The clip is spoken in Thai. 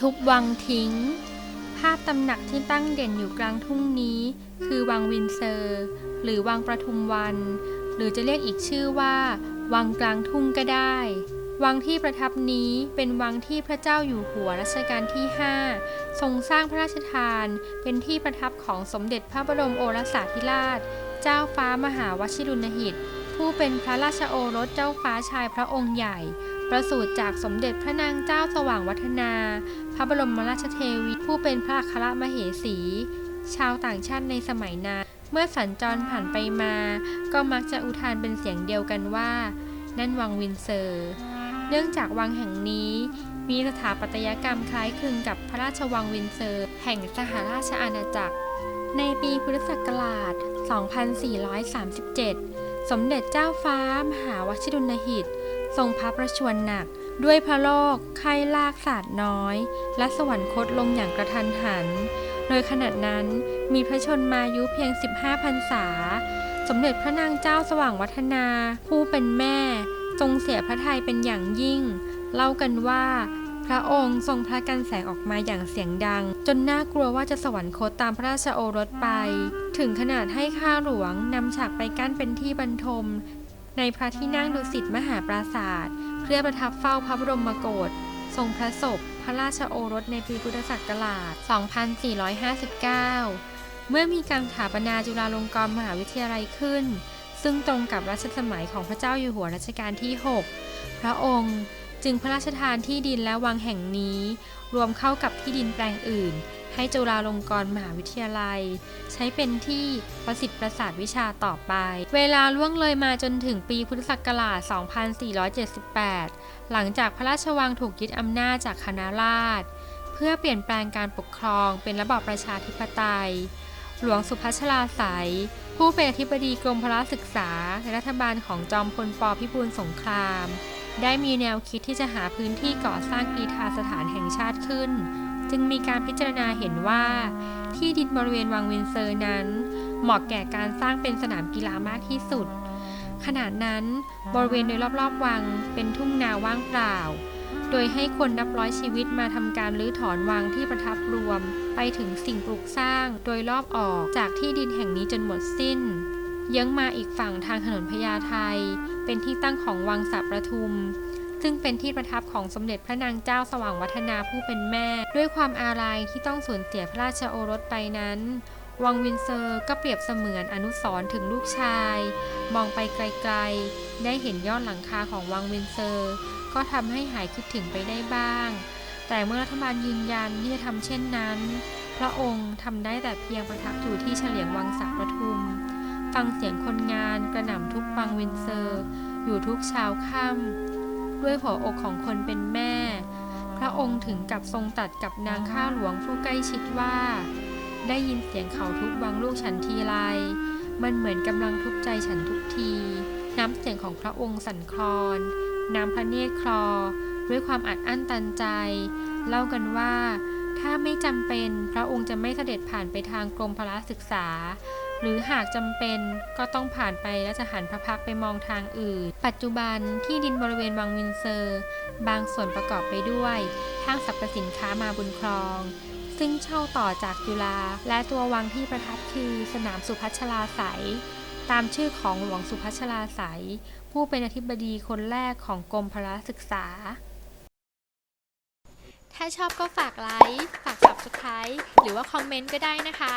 ทุบวังทิ้ง ภาพตำหนักที่ตั้งเด่นอยู่กลางทุ่งนี้ คือวังวินเซอร์ หรือวังประทุมวัน หรือจะเรียกอีกชื่อว่า วังกลางทุ่งก็ได้ วังที่ประทับนี้เป็นวังที่พระเจ้าอยู่หัวรัชกาลที่ 5 ทรงสร้างพระราชทาน เป็นที่ประทับของสมเด็จพระบรมโอรสาธิราช เจ้าฟ้ามหาวชิรุณหิต ผู้เป็นพระราชโอรสเจ้าฟ้าชายพระองค์ใหญ่ ประสูติจากสมเด็จพระนางเจ้าสว่างวัฒนา พระบรมราชเทวีผู้เป็นพระอัครมเหสี ชาวต่างชาติในสมัยนั้น เมื่อสัญจรผ่านไปมา ก็มักจะอุทานเป็นเสียงเดียวกันว่า นั่นวังวินเซอร์ เนื่องจากวังแห่งนี้มีสถาปัตยกรรมคล้ายคลึงกับพระราชวังวินเซอร์ แห่งสหราชอาณาจักร ในปีพุทธศักราช 2437 สมเด็จเจ้าฟ้ามหาวชิรุณหิต ทรงพระประชวรหนัก ด้วยพระโรคไข้ลากศาสตร์น้อย และสวรรคตลงอย่างกระทันหัน โดยขณะนั้นมีพระชนมายุเพียง 15พรรษา สมเด็จพระนางเจ้าสว่างวัฒนา ผู้เป็นแม่ ทรงเสียพระทัยเป็นอย่างยิ่ง เล่ากันว่าพระองค์ทรงพระกันแสงออกมาอย่างเสียงดัง จนน่ากลัวว่าจะสวรรคตตามพระราชโอรสไป ถึงขนาดให้ข้าหลวงนำฉากไปกั้นเป็นที่บรรทม ในพระที่นั่งดุสิตมหาปราศาสตร์เพื่อประทับเฝ้าพระบรมโกศทรงพระศพพระราชโอรสในปีพุทธศักราช 2459 เมื่อมีการสถาปนาจุฬาลงกรณ์มหาวิทยาลัยขึ้น ซึ่งตรงกับรัชสมัยของพระเจ้าอยู่หัวรัชกาลที่ 6 พระองค์จึงพระราชทานที่ดินและวังแห่งนี้ รวมเข้ากับที่ดินแปลงอื่น ให้จุฬาลงกรณ์มหาวิทยาลัย ใช้เป็นที่ประสิทธิ์ประสาทวิชาต่อไป เวลาล่วงเลยมาจนถึงปีพุทธศักราช 2478 หลังจากพระราชวังถูกยึดอำนาจจากคณะราษฎรเพื่อเปลี่ยนแปลงการปกครองเป็นระบอบประชาธิปไตย หลวงสุพัชลาไสยผู้เป็นอธิบดีกรมพละศึกษาในรัฐบาลของจอมพลปพิบูลสงคราม ได้มีแนวคิดที่จะหาพื้นที่ก่อสร้างกีฬาสถานแห่งชาติขึ้น จึงมีการพิจารณาเห็นว่า ที่ดินบริเวณวังวินเซอร์นั้น เหมาะแก่การสร้างเป็นสนามกีฬามากที่สุด ขณะนั้นบริเวณโดยรอบๆวังเป็นทุ่งนาว่างเปล่า โดยให้คนนับร้อยชีวิตมาทำการรื้อถอนวังที่ประทับรวม ไปถึงสิ่งปลูกสร้างโดยรอบออกจากที่ดินแห่งนี้จนหมดสิ้นเยื้องมาอีกฝั่งทางถนนพญาไทเป็นที่ตั้งของวังสับประทุม ซึ่งเป็นที่ประทับของสมเด็จพระนางเจ้าสว่างวัฒนาผู้เป็นแม่ ด้วยความอาลัยที่ต้องสูญเสียพระราชโอรสไปนั้น วังวินเซอร์ก็เปรียบเสมือนอนุสร์ถึงลูกชาย มองไปไกลๆ ได้เห็นยอดหลังคาของวังวินเซอร์ ก็ทำให้หายคิดถึงไปได้บ้าง แต่เมื่อรัฐบาลยืนยันที่จะทำเช่นนั้น พระองค์ทำได้แต่เพียงประทับอยู่ที่เฉลียงวังสักประทุม ฟังเสียงคนงานกระหน่ำทุกวังวินเซอร์ อยู่ทุกเช้าค่ำ ด้วยหัวอกของคนเป็นแม่ พระองค์ถึงกับทรงตัดกับนางข้าหลวงผู้ใกล้ชิดว่า ได้ยินเสียงเขาทุบวังลูกฉันทีไร มันเหมือนกำลังทุบใจฉันทุกที น้ำเสียงของพระองค์สั่นคลอน น้ำพระเนตรคลอ ด้วยความอัดอั้นตันใจ เล่ากันว่าถ้าไม่จำเป็นพระองค์จะไม่เสด็จผ่านไปทางกรมพละศึกษา หรือหากจำเป็นก็ต้องผ่านไปและจะหันพระพักไปมองทางอื่น ปัจจุบันที่ดินบริเวณวังวินเซอร์ บางส่วนประกอบไปด้วยห้างสรรพสินค้ามาบุญครอง ซึ่งเช่าต่อจากจุฬาและตัววังที่ประทับคือสนามสุพัชลาไสยตามชื่อของหลวงสุพัชลาไสยผู้เป็นอธิบดีคนแรกของกรมพละศึกษา ถ้าชอบก็ฝากไลค์ ฝาก Subscribe หรือว่าคอมเมนต์ก็ได้นะคะ